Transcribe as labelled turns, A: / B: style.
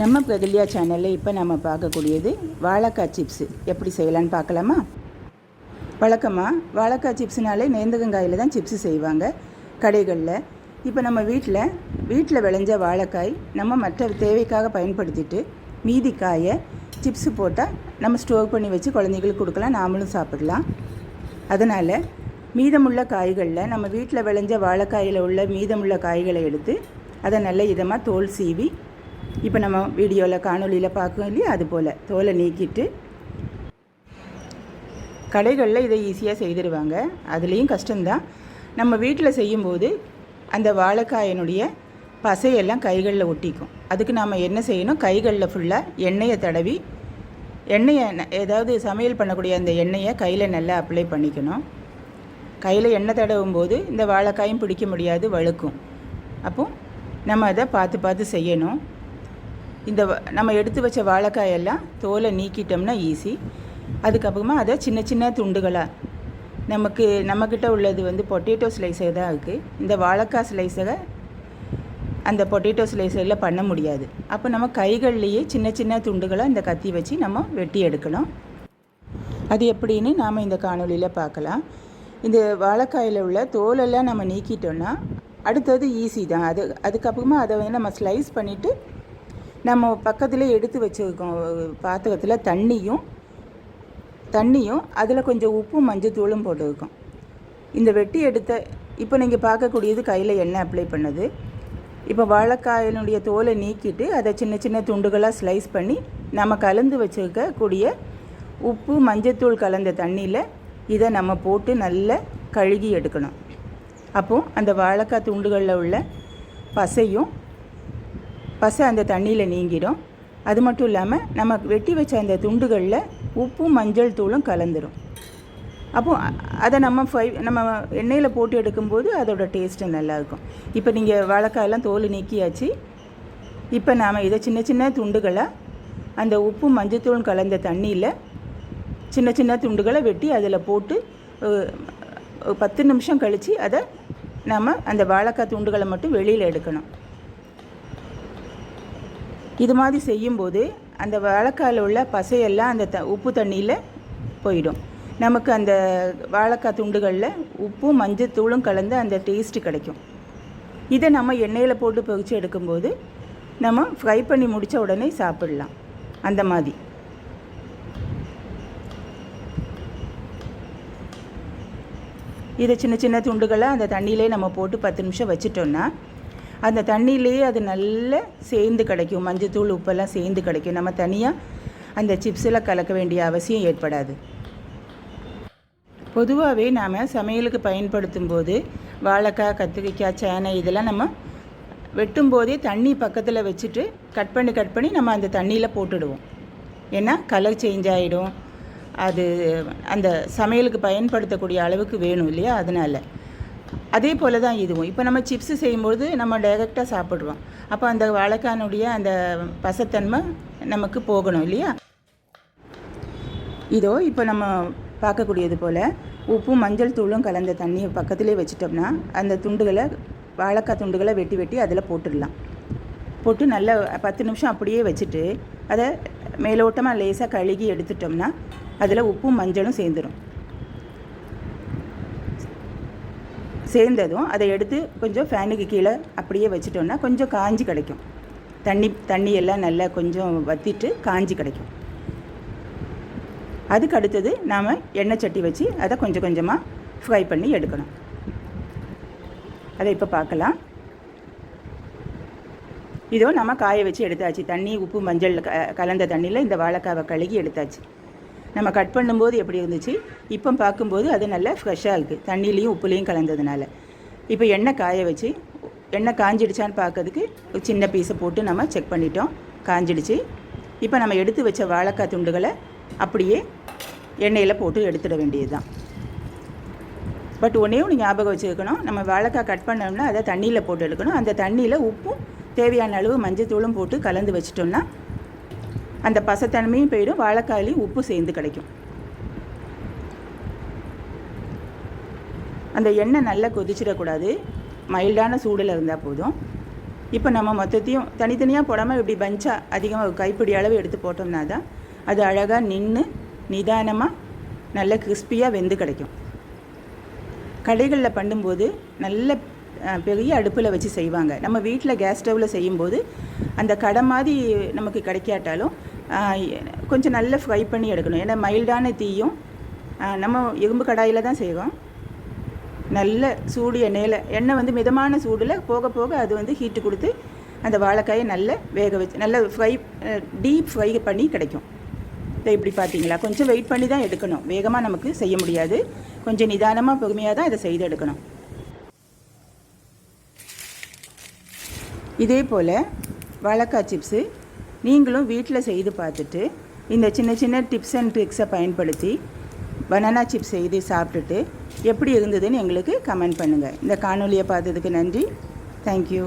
A: நம்ம பிரகல்யா சேனலில் இப்போ நம்ம பார்க்கக்கூடியது வாழைக்காய் சிப்ஸு எப்படி செய்யலான்னு பார்க்கலாமா? வழக்கமாக வாழைக்காய் சிப்ஸ்னாலே நேந்தகங்காயில் தான் சிப்ஸு செய்வாங்க கடைகளில். இப்போ நம்ம வீட்டில் வீட்டில் விளைஞ்ச வாழைக்காய் நம்ம மற்ற தேவைக்காக பயன்படுத்திட்டு மீதி காயை சிப்ஸு போட்டால் நம்ம ஸ்டோர் பண்ணி வச்சு குழந்தைங்களுக்கு கொடுக்கலாம் நாமளும் சாப்பிடலாம். அதனால் மீதமுள்ள காய்களில் நம்ம வீட்டில் விளைஞ்ச வாழைக்காயில் உள்ள மீதமுள்ள காய்களை எடுத்து அதை நல்ல இதமாக தோல் சீவி இப்போ நம்ம வீடியோவில் காணொலியில் பார்க்கோம் இல்லையா? அது போல் தோலை நீக்கிட்டு கடைகளில் இதை ஈஸியாக செய்திருவாங்க. அதுலேயும் கஷ்டம்தான். நம்ம வீட்டில் செய்யும்போது அந்த வாழைக்காயினுடைய பசையெல்லாம் கைகளில் ஒட்டிக்கும். அதுக்கு நாம் என்ன செய்யணும்? கைகளில் ஃபுல்லாக எண்ணெயை தடவி எண்ணெயை ஏதாவது சமையல் பண்ணக்கூடிய அந்த எண்ணெயை கையில் நல்லா அப்ளை பண்ணிக்கணும். கையில் எண்ணெய் தடவும் போது இந்த வாழைக்காயும் பிடிக்க முடியாது வழுக்கும். அப்போ நம்ம அதை பார்த்து பார்த்து செய்யணும். இந்த வ- நம்ம எடுத்து வச்ச வாழைக்காயெல்லாம் தோலை நீக்கிட்டோம்னா ஈஸி அதுக்கப்புறமா அதை சின்ன சின்ன துண்டுகளாக நமக்கு நம்மக்கிட்ட உள்ளது வந்து பொட்டேட்டோ ஸ்லைஸர் தான் இருக்குது இந்த வாழைக்காய் ஸ்லைஸரை அந்த பொட்டேட்டோ ஸ்லைசரில் பண்ண முடியாது. அப்போ நம்ம கைகள்லேயே சின்ன சின்ன துண்டுகளாக இந்த கத்தி வச்சு நம்ம வெட்டி எடுக்கணும். அது எப்படின்னு நாம் இந்த காணொலியில் பார்க்கலாம். இந்த வாழைக்காயில் உள்ள தோலெல்லாம் நம்ம நீக்கிட்டோன்னா அடுத்தது ஈஸி தான். அது அதுக்கப்புறமா அதை வந்து நம்ம ஸ்லைஸ் பண்ணிவிட்டு நம்ம பக்கத்தில் எடுத்து வச்சுருக்கோம் பாத்திரத்தில் தண்ணியும் தண்ணியும் அதில் கொஞ்சம் உப்பும் மஞ்சத்தூளும் போட்டுருக்கோம். இந்த வெட்டி எடுத்த இப்போ நீங்கள் பார்க்கக்கூடியது கையில் எண்ணெய் அப்ளை பண்ணது. இப்போ வாழைக்காயினுடைய தோலை நீக்கிட்டு அதை சின்ன சின்ன துண்டுகளாக ஸ்லைஸ் பண்ணி நம்ம கலந்து வச்சுருக்கக்கூடிய உப்பு மஞ்சத்தூள் கலந்த தண்ணியில் இதை நம்ம போட்டு நல்லா கழுகி எடுக்கணும். அப்போது அந்த வாழைக்காய் துண்டுகளில் உள்ள பசையும் பசை அந்த தண்ணியில் நீங்கிடும். அது மட்டும் இல்லாமல் நம்ம வெட்டி வச்ச அந்த துண்டுகளில் உப்பும் மஞ்சள் தூளும் கலந்துடும் அப்போது அதை நம்ம ஃபை நம்ம எண்ணெயில் போட்டு எடுக்கும்போது அதோட டேஸ்ட்டு நல்லாயிருக்கும் இப்போ நீங்கள் வாழைக்காயெல்லாம் தோல் நீக்கியாச்சு. இப்போ நாம் இதை சின்ன சின்ன துண்டுகளாக அந்த உப்பு மஞ்சத்தூள் கலந்த தண்ணியில் சின்ன சின்ன துண்டுகளை வெட்டி அதில் போட்டு பத்து நிமிஷம் கழித்து அதை நாம் அந்த வாழைக்காய் துண்டுகளை மட்டும் வெளியில் எடுக்கணும். இது மாதிரி செய்யும்போது அந்த வாழைக்காயில் உள்ள பசையெல்லாம் அந்த த உப்பு தண்ணியில் போயிடும். நமக்கு அந்த வாழைக்காய் துண்டுகளில் உப்பும் மஞ்சத்தூளும் கலந்து அந்த டேஸ்ட்டு கிடைக்கும். இதை நம்ம எண்ணெயில் போட்டு பொரிச்சு எடுக்கும்போது நம்ம ஃப்ரை பண்ணி முடித்த உடனே சாப்பிடலாம். அந்த மாதிரி. இதை சின்ன சின்ன துண்டுகளை அந்த தண்ணியிலே நம்ம போட்டு பத்து நிமிஷம் வச்சுட்டோன்னா அந்த தண்ணியிலேயே அது நல்லா சேர்ந்து கிடைக்கும். மஞ்சத்தூள் உப்பெல்லாம் சேர்ந்து கிடைக்கும். நம்ம தனியாக அந்த சிப்ஸில் கலக்க வேண்டிய அவசியம் ஏற்படாது. பொதுவாகவே நாம் சமையலுக்கு பயன்படுத்தும் போது வாழைக்காய் கத்திரிக்காய் சேனை இதெல்லாம் நம்ம வெட்டும் போதே தண்ணி பக்கத்தில் வச்சுட்டு கட் பண்ணி கட் பண்ணி நம்ம அந்த தண்ணியில் போட்டுடுவோம். ஏன்னா கலர் சேஞ்ச் ஆகிடும் அது அந்த சமையலுக்கு பயன்படுத்தக்கூடிய அளவுக்கு வேணும் இல்லையா? அதனால். அதே போல் தான் இதுவும். இப்போ நம்ம சிப்ஸு செய்யும்போது நம்ம டைரெக்டாக சாப்பிட்றோம். அப்போ அந்த வாழைக்கானுடைய அந்த பசத்தன்மை நமக்கு போகணும் இல்லையா? இதோ இப்போ நம்ம பார்க்கக்கூடியது போல் உப்பும் மஞ்சள் தூளும் கலந்த தண்ணியை பக்கத்திலே வச்சிட்டோம்னா அந்த துண்டுகளை வாழைக்காய் துண்டுகளை வெட்டி வெட்டி அதில் போட்டுடலாம். போட்டு நல்லா பத்து நிமிஷம் அப்படியே வச்சுட்டு அதை மேலோட்டமாக லேசாக கழுகி எடுத்துட்டோம்னா அதில் உப்பும் மஞ்சளும் சேர்ந்துடும் சேர்ந்ததும் அதை எடுத்து கொஞ்சம் ஃபேனுக்கு கீழே அப்படியே வச்சுட்டோன்னா கொஞ்சம் காஞ்சி கிடைக்கும். தண்ணி தண்ணி எல்லாம் நல்லா கொஞ்சம் வற்றிட்டு காஞ்சி கிடைக்கும். அதுக்கு அடுத்தது நாம் எண்ணெய் சட்டி வச்சு அதை கொஞ்சம் கொஞ்சமாக ஃப்ரை பண்ணி எடுக்கணும். அதை இப்போ பார்க்கலாம். இதோ நம்ம காய வச்சு எடுத்தாச்சு. தண்ணி உப்பு மஞ்சள் க கலந்த தண்ணியில் இந்த வாழைக்காவை கழுகி எடுத்தாச்சு. நம்ம கட் பண்ணும்போது எப்படி இருந்துச்சு? இப்போ பார்க்கும்போது அது நல்லா ஃப்ரெஷ்ஷாக இருக்குது தண்ணிலையும் உப்புலேயும் கலந்ததுனால. இப்போ எண்ணெய் காய வச்சு எண்ணெய் காஞ்சிடுச்சான்னு பார்க்கறதுக்கு ஒரு சின்ன பீஸை போட்டு நம்ம செக் பண்ணிட்டோம். காஞ்சிடுச்சு. இப்போ நம்ம எடுத்து வச்ச வாழைக்காய் துண்டுகளை அப்படியே எண்ணெயில் போட்டு எடுத்துட வேண்டியது தான் பட் ஒன்றே ஒன்று ஞாபகம் வச்சுருக்கணும். நம்ம வாழைக்காய் கட் பண்ணோம்னா அதை தண்ணியில் போட்டு எடுக்கணும். அந்த தண்ணியில் உப்பும் தேவையான அளவு மஞ்சத்தூளும் போட்டு கலந்து வச்சிட்டோம்னா அந்த பசத்தன்மையும் போயிடும் வாழைக்காயிலையும் உப்பு சேர்ந்து கிடைக்கும். அந்த எண்ணெய் நல்லா கொதிச்சிடக்கூடாது. மைல்டான சூடில் இருந்தால் போதும். இப்போ நம்ம மொத்தத்தையும் தனித்தனியாக போடாமல் இப்படி பஞ்சாக அதிகமாக கைப்பிடி அளவு எடுத்து போட்டோம்னா தான் அது அழகாக நின்று நிதானமாக நல்ல கிறிஸ்பியாக வெந்து கிடைக்கும். கடைகளில் பண்ணும்போது நல்ல பெரிய அடுப்பில் வச்சு செய்வாங்க. நம்ம வீட்டில் கேஸ் ஸ்டவ்வில் செய்யும்போது அந்த கடை மாதிரி நமக்கு கிடைக்காட்டாலும் கொஞ்சம் நல்ல ஃப்ரை பண்ணி எடுக்கணும். ஏன்னா மைல்டான தீயும் நம்ம இரும்பு கடாயில் தான் செய்வோம் நல்ல சூடு எண்ணெயில் எண்ணெய் வந்து மிதமான சூடில் போக போக அது வந்து ஹீட்டு கொடுத்து அந்த வாழைக்காயை நல்ல வேக வச்சு நல்ல ஃப்ரை டீப் ஃப்ரை பண்ணி கிடைக்கும். இதை இப்படி பார்த்தீங்களா? கொஞ்சம் வெயிட் பண்ணி தான் எடுக்கணும். வேகமாக நமக்கு செய்ய முடியாது. கொஞ்சம் நிதானமாக பொறுமையாக தான் இதை செய்து எடுக்கணும். இதே போல் வாழைக்காய் சிப்ஸு நீங்களும் வீட்டில் செய்து பார்த்துட்டு இந்த சின்ன சின்ன டிப்ஸ் அண்ட் ட்ரிக்ஸை பயன்படுத்தி பனானா சிப்ஸ் செய்து சாப்பிட்டுட்டு எப்படி இருந்ததுன்னு எங்களுக்கு கமெண்ட் பண்ணுங்கள் இந்த காணொலியை பார்த்ததுக்கு நன்றி. தேங்க்யூ